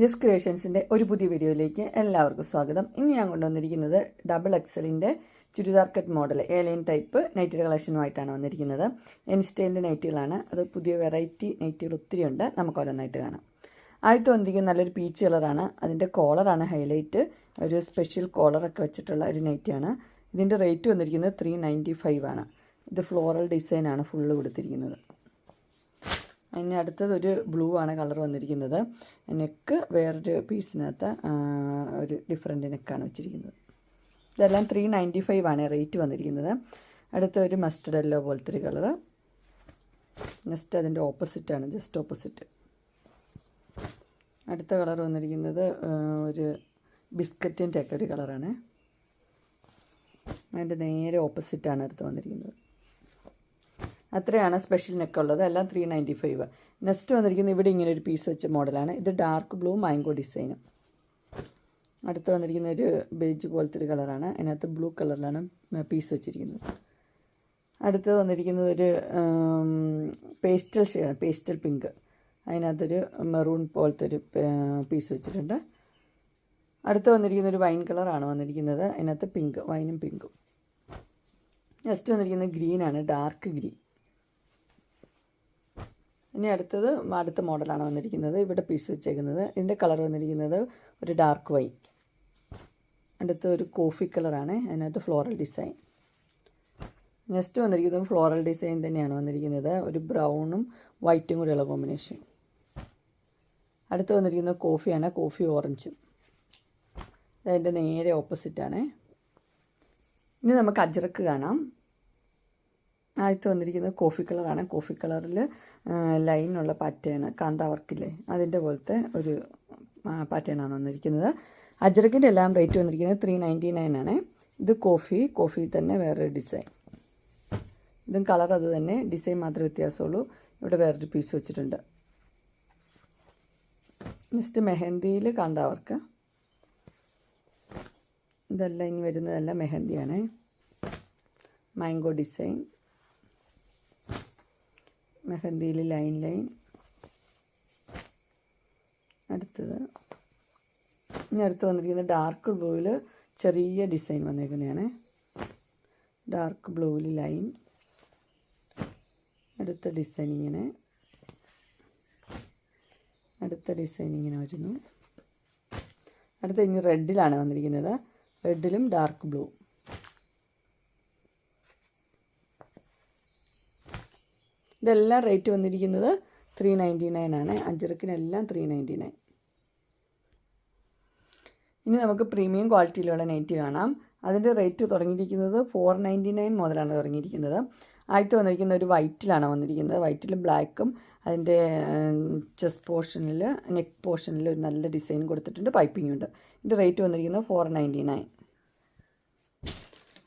ജസ് ക്രിയേഷൻസിന്റെ ഒരു പുതിയ വീഡിയോയിലേക്ക് എല്ലാവർക്കും സ്വാഗതം. ഇന്ന് ഞാൻ കൊണ്ടുവന്നിരിക്കുന്നത് double എക്സലിന്റെ churidar cut model alien type night കളക്ഷനുമായിട്ടാണ് വന്നിരിക്കുന്നത്. എൻസ്റ്റൈലിന്റെ നൈറ്റുകളാണ് അത് പുതിയ വെറൈറ്റി നൈറ്റുകൾ ഒത്തിരി ഉണ്ട്. നമുക്ക് ഓരോന്നായിട്ട് കാണാം. ആദ്യത്തെ വന്നിരിക്കുന്ന നല്ലൊരു പീച്ച് കളറാണ് അതിന്റെ കോളറാണ് ഹൈലൈറ്റ് ഒരു സ്പെഷ്യൽ കോളറൊക്കെ വെച്ചിട്ടുള്ള ഒരു നൈറ്റിയാണ് ഇതിന്റെ റേറ്റ് വന്നിരിക്കുന്നത് ത്രീ ആണ്. ഇത് ഫ്ലോറൽ ഡിസൈനാണ് ഫുള്ള് കൊടുത്തിരിക്കുന്നത്. അതിന് അടുത്തത് ഒരു ബ്ലൂ ആണ് കളർ വന്നിരിക്കുന്നത്. നെക്ക് വേറൊരു പീസിനകത്ത് ഒരു ഡിഫറെന്റ് നെക്കാണ് വെച്ചിരിക്കുന്നത്. ഇതെല്ലാം ത്രീ നയന്റി ഫൈവ് ആണ് റേറ്റ് വന്നിരിക്കുന്നത്. അടുത്ത ഒരു മസ്റ്റർഡ് എല്ലോ പോലത്തെ ഒരു കളറ് നെക്സ്റ്റ് അതിന്റെ ഓപ്പോസിറ്റാണ് ജസ്റ്റ് ഓപ്പോസിറ്റ് അടുത്ത കളർ വന്നിരിക്കുന്നത് ഒരു ബിസ്ക്കറ്റിന്റെ ഒക്കെ ഒരു കളറാണ് അതിന്റെ നേരെ ഓപ്പോസിറ്റാണ് അടുത്ത് വന്നിരിക്കുന്നത്. അത്രയാണ് സ്പെഷ്യൽ നെക്ക് ഉള്ളത്. എല്ലാം ത്രീ നയന്റി ഫൈവ് നെക്സ്റ്റ് വന്നിരിക്കുന്നത് ഇവിടെ ഇങ്ങനെ ഒരു പീസ് വെച്ച മോഡലാണ്. ഇത് ഡാർക്ക് ബ്ലൂ മാംഗോ ഡിസൈനും അടുത്ത് വന്നിരിക്കുന്ന ഒരു ബേജ് പോലത്തെ ഒരു കളറാണ്. അതിനകത്ത് ബ്ലൂ കളറിലാണ് പീസ് വെച്ചിരിക്കുന്നത്. അടുത്ത് വന്നിരിക്കുന്നത് ഒരു പേസ്റ്റൽ ഷെയ്ഡാണ് പേസ്റ്റൽ പിങ്ക് അതിനകത്തൊരു മെറൂൺ പോലത്തെ ഒരു പീസ് വെച്ചിട്ടുണ്ട്. അടുത്ത് വന്നിരിക്കുന്ന ഒരു വൈൻ കളറാണ് വന്നിരിക്കുന്നത്. അതിനകത്ത് പിങ്ക് വൈനും പിങ്കും നെക്സ്റ്റ് വന്നിരിക്കുന്നത് ഗ്രീനാണ് ഡാർക്ക് ഗ്രീൻ ഇനി അടുത്തത് അടുത്ത മോഡലാണ് വന്നിരിക്കുന്നത്. ഇവിടെ പീസ് വെച്ചേക്കുന്നത്. ഇതിന്റെ കളർ വന്നിരിക്കുന്നത് ഒരു ഡാർക്ക് വൈറ്റ് അടുത്ത ഒരു കോഫി കളറാണ് അതിനകത്ത് ഫ്ലോറൽ ഡിസൈൻ നെക്സ്റ്റ് വന്നിരിക്കുന്നത് ഫ്ലോറൽ ഡിസൈൻ തന്നെയാണ് വന്നിരിക്കുന്നത്. ഒരു ബ്രൗണും വൈറ്റും കൂടെയുള്ള കോമ്പിനേഷൻ അടുത്ത് വന്നിരിക്കുന്നത് കോഫിയാണ് കോഫി ഓറഞ്ചും അതിന്റെ നേരെ ഓപ്പോസിറ്റാണ് ഇനി നമുക്ക് അജ്രക്ക് കാണാം. ആദ്യത്തെ വന്നിരിക്കുന്നത് കോഫി കളറാണ് കോഫി കളറിൽ ലൈനുള്ള പാറ്റേൺ കാന്ത വർക്കില്ലേ അതിന്റെ പോലത്തെ ഒരു പാറ്റേൺ ആണ് വന്നിരിക്കുന്നത്. അജ്രക്കിന്റെ എല്ലാം റേറ്റ് വന്നിരിക്കുന്നത് ത്രീ നയന്റി നയൻ ആണ്. ഇത് കോഫി കോഫി തന്നെ വേറൊരു ഡിസൈൻ ഇതും കളർ അത് തന്നെ ഡിസൈൻ മാത്രമേ വ്യത്യാസമുള്ളൂ. ഇവിടെ വേറൊരു പീസ് വെച്ചിട്ടുണ്ട്. നെക്സ്റ്റ് മെഹന്തിയിൽ കാന്ത വർക്ക് ഇതെല്ലാം ഇനി വരുന്നതെല്ലാം മെഹന്തിയാണ്. മാംഗോ ഡിസൈൻ മെഹന്തിയിൽ ലൈൻ ലൈൻ. അടുത്തത്. ഇനി അടുത്ത് വന്നിരിക്കുന്നത് ഡാർക്ക് ബ്ലൂവിൽ ചെറിയ ഡിസൈൻ വന്നേക്കുന്നതാണ്. ഡാർക്ക് ബ്ലൂവിൽ ലൈൻ. അടുത്ത ഡിസൈൻ ഇങ്ങനെ. അടുത്ത ഡിസൈൻ ഇങ്ങനെ വരുന്നു. അടുത്ത ഇനി റെഡിലാണ് വന്നിരിക്കുന്നത്. റെഡിലും ഡാർക്ക് ബ്ലൂ. ഇതെല്ലാം റേറ്റ് വന്നിരിക്കുന്നത് ത്രീ നയന്റി നയൻ ആണ്. അഞ്ചിറക്കിനെല്ലാം ത്രീ നയന്റി നയൻ ഇനി നമുക്ക് പ്രീമിയം ക്വാളിറ്റിയിലുള്ള നൈറ്റ് കാണാം. അതിന്റെ റേറ്റ് തുടങ്ങിയിരിക്കുന്നത് ഫോർ നയന്റി നയൻ മുതലാണ് തുടങ്ങിയിരിക്കുന്നത്. ആദ്യത്തെ വന്നിരിക്കുന്ന ഒരു വൈറ്റിലാണ് വന്നിരിക്കുന്നത്. വൈറ്റിലും ബ്ലാക്കും അതിന്റെ ചെസ്റ്റ് പോർഷനിൽ നെക്ക് പോർഷനിൽ ഒരു നല്ല ഡിസൈൻ കൊടുത്തിട്ടുണ്ട്. പൈപ്പിംഗ് ഉണ്ട്. ഇതിന്റെ റേറ്റ് വന്നിരിക്കുന്നത് ഫോർ നയന്റി നയൻ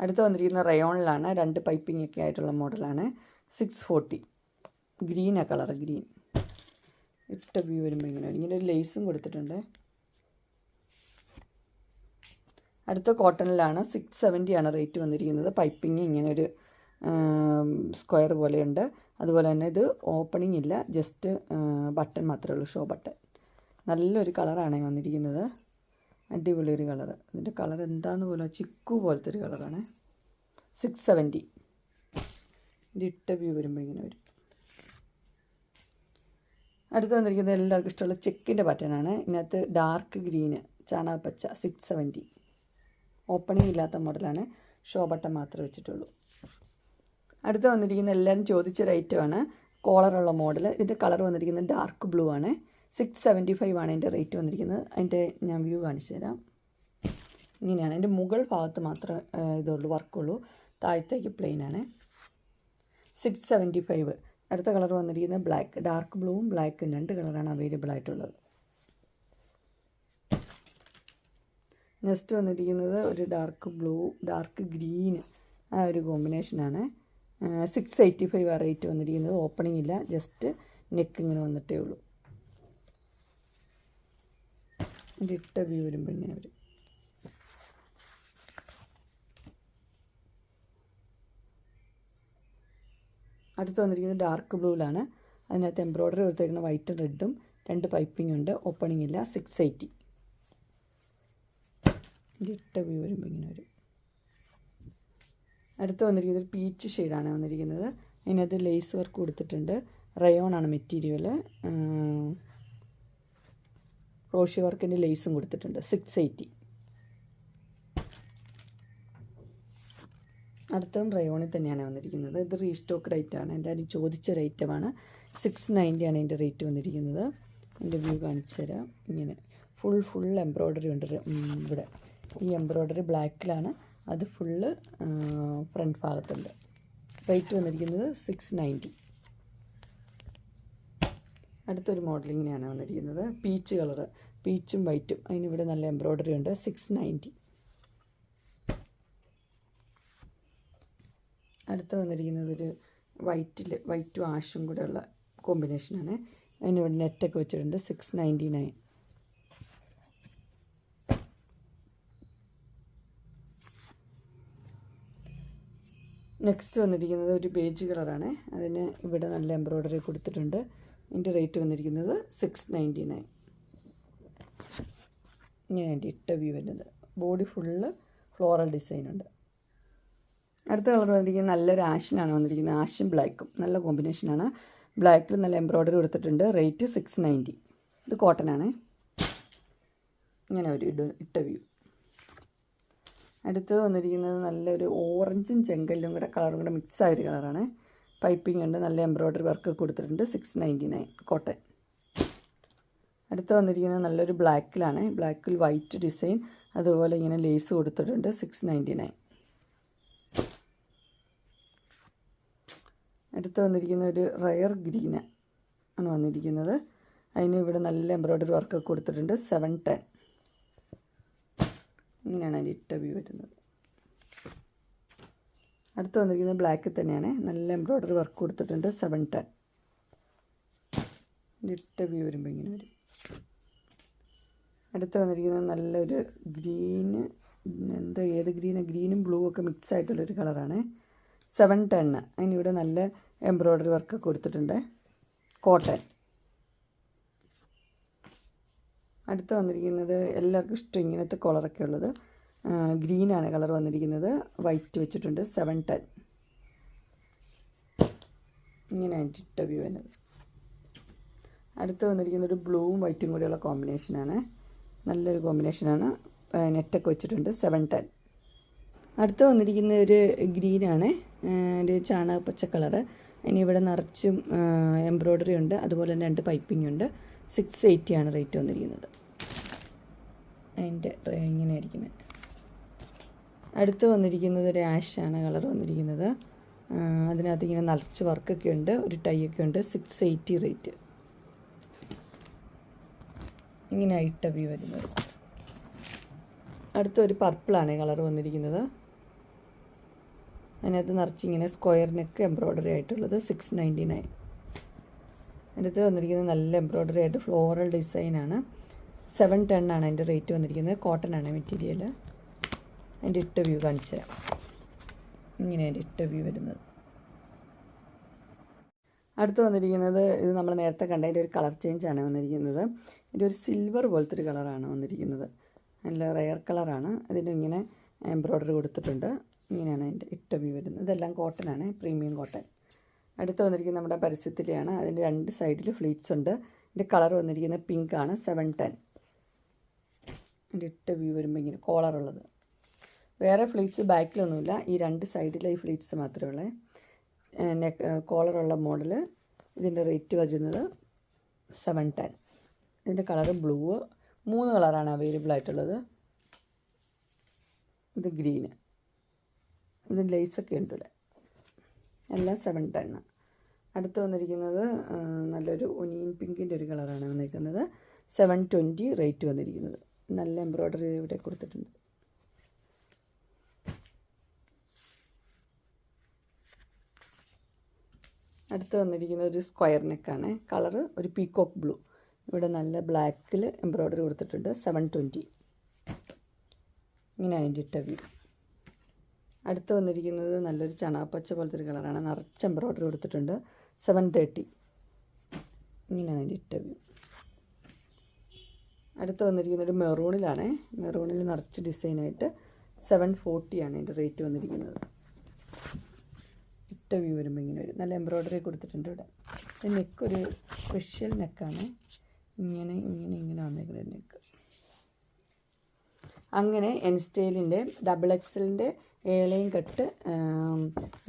അടുത്ത് വന്നിരിക്കുന്ന റയോണിലാണ്. രണ്ട് പൈപ്പിംഗ് ഒക്കെ ആയിട്ടുള്ള മോഡലാണ്. സിക്സ് ഫോർട്ടി ഗ്രീനാ കളർ ഗ്രീൻ. ഇട്ട വ്യൂ വരുമ്പോൾ ഇങ്ങനെ ഇങ്ങനെ ഒരു ലേസും കൊടുത്തിട്ടുണ്ട്. അടുത്ത കോട്ടണിലാണ് സിക്സ് സെവന്റിയാണ് റേറ്റ് വന്നിരിക്കുന്നത്. പൈപ്പിംഗ് ഇങ്ങനെ ഒരു സ്ക്വയർ പോലെയുണ്ട്. അതുപോലെ തന്നെ ഇത് ഓപ്പണിംഗ് ഇല്ല ജസ്റ്റ് ബട്ടൺ മാത്രമേ ഉള്ളൂ ഷോ ബട്ടൺ നല്ലൊരു കളറാണ് വന്നിരിക്കുന്നത്. അടിപൊളി ഒരു കളർ അതിന്റെ കളർ എന്താന്ന് പോലെ ചിക്കു പോലത്തെ ഒരു കളറാണ്. സിക്സ് സെവന്റി ഇതിട്ട വ്യൂ വരുമ്പോൾ ഇങ്ങനെ വരും. അടുത്ത് വന്നിരിക്കുന്നത് എല്ലാവർക്കും ഇഷ്ടമുള്ള ചെക്കിന്റെ പാറ്റേണാണ് ഇതിനകത്ത് ഡാർക്ക് ഗ്രീന് ചാണകപ്പച്ച സിക്സ് സെവന്റി ഓപ്പണിംഗ് ഇല്ലാത്ത മോഡലാണ് ഷോ ബട്ടൺ മാത്രമേ വെച്ചിട്ടുള്ളൂ. അടുത്ത് വന്നിരിക്കുന്ന എല്ലാവരും ചോദിച്ച ഐറ്റമാണ് കോളറുള്ള മോഡൽ ഇതിന്റെ കളർ വന്നിരിക്കുന്നത് ഡാർക്ക് ബ്ലൂ ആണ്. സിക്സ് സെവന്റി ഫൈവ് ആണ് അതിന്റെ റേറ്റ് വന്നിരിക്കുന്നത്. അതിന്റെ ഞാൻ വ്യൂ കാണിച്ചു തരാം. ഇങ്ങനെയാണ്. അതിന്റെ മുകൾ ഭാഗത്ത് മാത്രമേ ഇതുള്ളൂ വർക്കുള്ളൂ താഴത്തേക്ക് പ്ലെയിനാണ് സിക്സ് സെവന്റി ഫൈവ് അടുത്ത കളർ വന്നിരിക്കുന്നത് ബ്ലാക്ക്. ഡാർക്ക് ബ്ലൂവും ബ്ലാക്കും. രണ്ട് കളറാണ് അവൈലബിൾ ആയിട്ടുള്ളത്. നെക്സ്റ്റ് വന്നിരിക്കുന്നത് ഒരു ഡാർക്ക് ബ്ലൂ ഡാർക്ക് ഗ്രീൻ ആ ഒരു കോമ്പിനേഷനാണ് സിക്സ് എയ്റ്റി ഫൈവ് ആ റേറ്റ് വന്നിരിക്കുന്നത്. ഓപ്പണിംഗ് ഇല്ല. ജസ്റ്റ് നെക്ക് ഇങ്ങനെ വന്നിട്ടേ ഉള്ളൂ. ഇട്ട വ്യൂ വരുമ്പോൾ ഇങ്ങനെ വരും. അടുത്ത് വന്നിരിക്കുന്നത് ഡാർക്ക് ബ്ലൂവിലാണ് അതിനകത്ത് എംബ്രോയ്ഡറി കൊടുത്തേക്കുന്ന വൈറ്റും റെഡും രണ്ട് പൈപ്പിംഗ് ഉണ്ട്. ഓപ്പണിംഗ് ഇല്ല. സിക്സ് എയ്റ്റി ഇട്ട വ്യൂ വരുമ്പോൾ ഇങ്ങനെ വരും. അടുത്ത് വന്നിരിക്കുന്നത് ഒരു പീച്ച് ഷെയ്ഡാണ് വന്നിരിക്കുന്നത്. അതിനകത്ത് ലേസ് വർക്ക് കൊടുത്തിട്ടുണ്ട്. റയോൺ ആണ് മെറ്റീരിയൽ ക്രോഷ്യ വർക്കിന്റെ ലേസും കൊടുത്തിട്ടുണ്ട്. സിക്സ് എയ്റ്റി അടുത്തതും റയോണിൽ തന്നെയാണ് വന്നിരിക്കുന്നത്. ഇത് റീസ്റ്റോക്ക് റേറ്റ് ആണ് എല്ലാവരും ചോദിച്ച ഐറ്റമാണ് സിക്സ് നയന്റിയാണ് ഇതിന്റെ റേറ്റ് വന്നിരിക്കുന്നത്. എന്റെ വ്യൂ കാണിച്ചു തരാം. ഇങ്ങനെ ഫുൾ ഫുൾ എംബ്രോയ്ഡറി ഉണ്ട്. ഇവിടെ ഈ എംബ്രോയ്ഡറി ബ്ലാക്കിലാണ് അത് ഫുള്ള് ഫ്രണ്ട് ഭാഗത്തുണ്ട്. റേറ്റ് വന്നിരിക്കുന്നത് സിക്സ് നയന്റി അടുത്തൊരു മോഡലിങ്ങിനെയാണ് വന്നിരിക്കുന്നത്. പീച്ച് കളറ് പീച്ചും വൈറ്റും അതിനിവിടെ നല്ല എംബ്രോയ്ഡറി ഉണ്ട്. സിക്സ് നയന്റി അടുത്ത് വന്നിരിക്കുന്നത് ഒരു വൈറ്റിൽ വൈറ്റും ആഷും കൂടെ ഉള്ള കോമ്പിനേഷനാണ് അതിനിവിടെ നെറ്റൊക്കെ വെച്ചിട്ടുണ്ട് സിക്സ് നയന്റി നയൻ നെക്സ്റ്റ് വന്നിരിക്കുന്നത് ഒരു ബേജ് കളറാണ് അതിന് ഇവിടെ നല്ല എംബ്രോയ്ഡറി കൊടുത്തിട്ടുണ്ട്. ഇതിന്റെ റേറ്റ് വന്നിരിക്കുന്നത് സിക്സ് നയന്റി നയൻ ഇങ്ങനെ എന്റെ ഇട്ട വ്യൂ വരുന്നത്. ബോഡി ഫുള്ള് ഫ്ലോറൽ ഡിസൈൻ ഉണ്ട്. അടുത്ത കളർ വന്നിരിക്കുന്നത് നല്ലൊരു ആഷിനാണ് വന്നിരിക്കുന്നത്. ആഷും ബ്ലാക്കും. നല്ല കോമ്പിനേഷനാണ് ബ്ലാക്കിൽ നല്ല എംബ്രോയ്ഡറി കൊടുത്തിട്ടുണ്ട്. റേറ്റ് സിക്സ് നയന്റി ഇത് കോട്ടൺ ആണ്. ഇങ്ങനെ ഒരു ഇട ഇട്ട വ്യൂ അടുത്തത് വന്നിരിക്കുന്നത് നല്ലൊരു ഓറഞ്ചും ചെങ്കല്ലും കൂടെ കളറും കൂടെ മിക്സ് ആയൊരു കളറാണ് പൈപ്പിംഗ് ഉണ്ട്. നല്ല എംബ്രോയ്ഡറി വർക്ക് കൊടുത്തിട്ടുണ്ട്. സിക്സ് നയന്റി നയൻ കോട്ടൺ അടുത്ത് വന്നിരിക്കുന്നത് നല്ലൊരു ബ്ലാക്കിലാണ് ബ്ലാക്കിൽ വൈറ്റ് ഡിസൈൻ അതുപോലെ ഇങ്ങനെ ലേസ് കൊടുത്തിട്ടുണ്ട്. സിക്സ് നയന്റി നയൻ അടുത്ത് വന്നിരിക്കുന്ന ഒരു റയർ ഗ്രീന് ആണ് വന്നിരിക്കുന്നത്. അതിന് ഇവിടെ നല്ല എംബ്രോയ്ഡറി വർക്ക് കൊടുത്തിട്ടുണ്ട്. സെവൻ ടെൻ ഇങ്ങനെയാണ് അതിന്റെ ഇട്ട വ്യൂ വരുന്നത്. അടുത്ത് വന്നിരിക്കുന്നത് ബ്ലാക്ക് തന്നെയാണ്. നല്ല എംബ്രോയ്ഡറി വർക്ക് കൊടുത്തിട്ടുണ്ട്. സെവൻ ടെൻ ഇട്ട വ്യൂ വരുമ്പോൾ ഇങ്ങനെ വരും. അടുത്ത് വന്നിരിക്കുന്നത് നല്ലൊരു ഗ്രീന് എന്താ ഏത് ഗ്രീന് ഗ്രീനും ബ്ലൂ ഒക്കെ മിക്സ് ആയിട്ടുള്ളൊരു കളറാണ് സെവൻ ടെണ്ണ് അതിനിവിടെ നല്ല എംബ്രോയ്ഡറി വർക്ക് കൊടുത്തിട്ടുണ്ട്. കോട്ടൺ അടുത്ത് വന്നിരിക്കുന്നത് എല്ലാവർക്കും ഇഷ്ടം ഇങ്ങനത്തെ കളറൊക്കെ ഉള്ളത്. ഗ്രീനാണ് കളർ വന്നിരിക്കുന്നത്. വൈറ്റ് വെച്ചിട്ടുണ്ട്. സെവൻ ടെൻ ഇങ്ങനെ ഇട്ട വ്യൂ വരുന്നത്. അടുത്ത് വന്നിരിക്കുന്നത് ബ്ലൂവും വൈറ്റും കൂടിയുള്ള കോമ്പിനേഷനാണ് നല്ലൊരു കോമ്പിനേഷനാണ് നെറ്റൊക്കെ വെച്ചിട്ടുണ്ട്. സെവൻ ടെൻ അടുത്ത് വന്നിരിക്കുന്ന ഒരു ഗ്രീനാണ് ഒരു ചാണക പച്ച കളറ് ഇനി ഇവിടെ നിറച്ചും എംബ്രോയ്ഡറി ഉണ്ട്. അതുപോലെ തന്നെ രണ്ട് പൈപ്പിംഗ് ഉണ്ട്. സിക്സ് എയ്റ്റി ആണ് റേറ്റ് വന്നിരിക്കുന്നത്. അതിന്റെ ഇങ്ങനെ ഇരിക്കുന്നത് അടുത്ത് വന്നിരിക്കുന്നത് ഒരു ആഷാണ് കളർ വന്നിരിക്കുന്നത്. അതിനകത്ത് ഇങ്ങനെ നിറച്ച് വർക്കൊക്കെ ഉണ്ട്. ഒരു ടൈ ഒക്കെ ഉണ്ട്. Six eighty rate. ഇങ്ങനെ ഇട്ട വ്യൂ വരുന്നത്. അടുത്ത ഒരു പർപ്പിളാണ് കളർ വന്നിരിക്കുന്നത്. അതിനകത്ത് നിറച്ചിങ്ങനെ സ്ക്വയർ നെക്ക് എംബ്രോയ്ഡറി ആയിട്ടുള്ളത് സിക്സ് നയന്റി നയൻ അതിനകത്ത് വന്നിരിക്കുന്നത് നല്ല എംബ്രോയ്ഡറി ആയിട്ട് ഫ്ലോറൽ ഡിസൈനാണ് സെവൻ ടെൻ ആണ് അതിന്റെ റേറ്റ് വന്നിരിക്കുന്നത്. കോട്ടൺ ആണ് മെറ്റീരിയൽ അതിന്റെ ഇട്ട വ്യൂ കാണിച്ചു തരാം. ഇങ്ങനെ അതിന്റെ ഇട്ട വ്യൂ വരുന്നത്. അടുത്ത് വന്നിരിക്കുന്നത് ഇത് നമ്മൾ നേരത്തെ കണ്ട കണ്ടതിന്റെ ഒരു കളർ ചേഞ്ച് ആണ് വന്നിരിക്കുന്നത്. ഇതിന്റെ ഒരു സിൽവർ പോലത്തെ ഒരു കളറാണ് വന്നിരിക്കുന്നത്. നല്ല റെയർ കളറാണ് അതിന് ഇങ്ങനെ എംബ്രോയ്ഡറി കൊടുത്തിട്ടുണ്ട്. ഇങ്ങനെയാണ് അതിന്റെ ഇട്ട വ്യൂ വരുന്നത്. ഇതെല്ലാം കോട്ടൺ ആണ് പ്രീമിയം കോട്ടൺ അടുത്ത് വന്നിരിക്കുന്നത് നമ്മുടെ പരസ്യത്തിലെയാണ് അതിന്റെ രണ്ട് സൈഡിൽ ഫ്ലീറ്റ്സ് ഉണ്ട്. ഇതിന്റെ കളർ വന്നിരിക്കുന്നത് പിങ്ക് ആണ് സെവൻ ടെൻ അതിന്റെ ഇട്ട വ്യൂ വരുമ്പോൾ ഇങ്ങനെ കോളറുള്ളത് വേറെ ഫ്ലീറ്റ്സ് ബാക്കിലൊന്നുമില്ല. ഈ രണ്ട് സൈഡിലെ ഈ ഫ്ലീറ്റ്സ് മാത്രമേ ഉള്ളേ. നെക്ക് കോളറുള്ള മോഡൽ ഇതിന്റെ റേറ്റ് വരുന്നത് സെവൻ ടെൻ ഇതിന്റെ കളറ് ബ്ലൂ മൂന്ന് കളറാണ് അവൈലബിൾ ആയിട്ടുള്ളത്. ഇത് ഗ്രീന് ഇത് ലേസൊക്കെ ഉണ്ട് ഇവിടെ. എല്ലാം സെവൻ ടെൻ അടുത്ത് വന്നിരിക്കുന്നത് നല്ലൊരു ഒനിയൻ പിങ്കിന്റെ ഒരു കളറാണ് വന്നിരിക്കുന്നത്. സെവൻ ട്വന്റി റേറ്റ് വന്നിരിക്കുന്നത്. നല്ല എംബ്രോയ്ഡറി ഇവിടെ കൊടുത്തിട്ടുണ്ട്. അടുത്ത് വന്നിരിക്കുന്ന ഒരു സ്ക്വയർ നെക്കാണ് കളറ് ഒരു പീക്കോക്ക് ബ്ലൂ ഇവിടെ നല്ല ബ്ലാക്കിൽ എംബ്രോയ്ഡറി കൊടുത്തിട്ടുണ്ട്. സെവൻ ട്വന്റി ഇങ്ങനെയാണ് എന്റെ ഇട്ട അടുത്ത് വന്നിരിക്കുന്നത് നല്ലൊരു ചണാപ്പച്ച പോലത്തെ ഒരു കളറാണ്. നിറച്ച് എംബ്രോയ്ഡറി കൊടുത്തിട്ടുണ്ട്. സെവൻ തേർട്ടി ഇങ്ങനെയാണ് എന്റെ ഇട്ട വ്യൂ അടുത്ത് വന്നിരിക്കുന്നത് ഒരു മെറൂണിലാണ്. മെറൂണിൽ നിറച്ച് ഡിസൈനായിട്ട് സെവൻ ഫോർട്ടിയാണ് എന്റെ റേറ്റ് വന്നിരിക്കുന്നത്. ഇട്ട വ്യൂ വരുമ്പോൾ ഇങ്ങനെ വരും. നല്ല എംബ്രോയ്ഡറി കൊടുത്തിട്ടുണ്ട് ഇവിടെ. നെക്ക് ഒരു സ്പെഷ്യൽ നെക്കാണ് ഇങ്ങനെ ഇങ്ങനെ ഇങ്ങനെ വന്നേക്കുന്നത് നെക്ക് അങ്ങനെ എൻസ്റ്റൈലിന്റെ ഡബിൾ എക്സലിന്റെ ഏലയും കട്ട്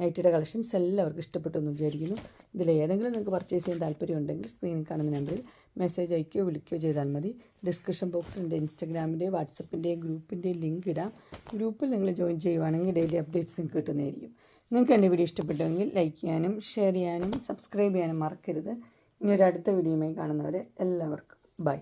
നൈറ്റിയുടെ കളക്ഷൻസ് എല്ലാവർക്കും ഇഷ്ടപ്പെട്ടു എന്ന് വിചാരിക്കുന്നു. ഇതിൽ ഏതെങ്കിലും നിങ്ങൾക്ക് പർച്ചേസ് ചെയ്യാൻ താല്പര്യമുണ്ടെങ്കിൽ സ്ക്രീനിൽ കാണുന്ന നമ്പറിൽ മെസ്സേജ് അയക്കുകയോ വിളിക്കുകയോ ചെയ്താൽ മതി. ഡിസ്ക്രിപ്ഷൻ ബോക്സിന്റെ ഇൻസ്റ്റഗ്രാമിന്റെയും വാട്സപ്പിന്റെയും ഗ്രൂപ്പിന്റെയും ലിങ്ക് ഇടാം. ഗ്രൂപ്പിൽ നിങ്ങൾ ജോയിൻ ചെയ്യുവാണെങ്കിൽ ഡെയിലി അപ്ഡേറ്റ്സ് നിങ്ങൾക്ക് കിട്ടുന്നതായിരിക്കും. നിങ്ങൾക്ക് എന്റെ വീഡിയോ ഇഷ്ടപ്പെട്ടുവെങ്കിൽ ലൈക്ക് ചെയ്യാനും ഷെയർ ചെയ്യാനും സബ്സ്ക്രൈബ് ചെയ്യാനും മറക്കരുത്. ഇനി ഒരു അടുത്ത വീഡിയോയുമായി കാണുന്നവരെ എല്ലാവർക്കും ബൈ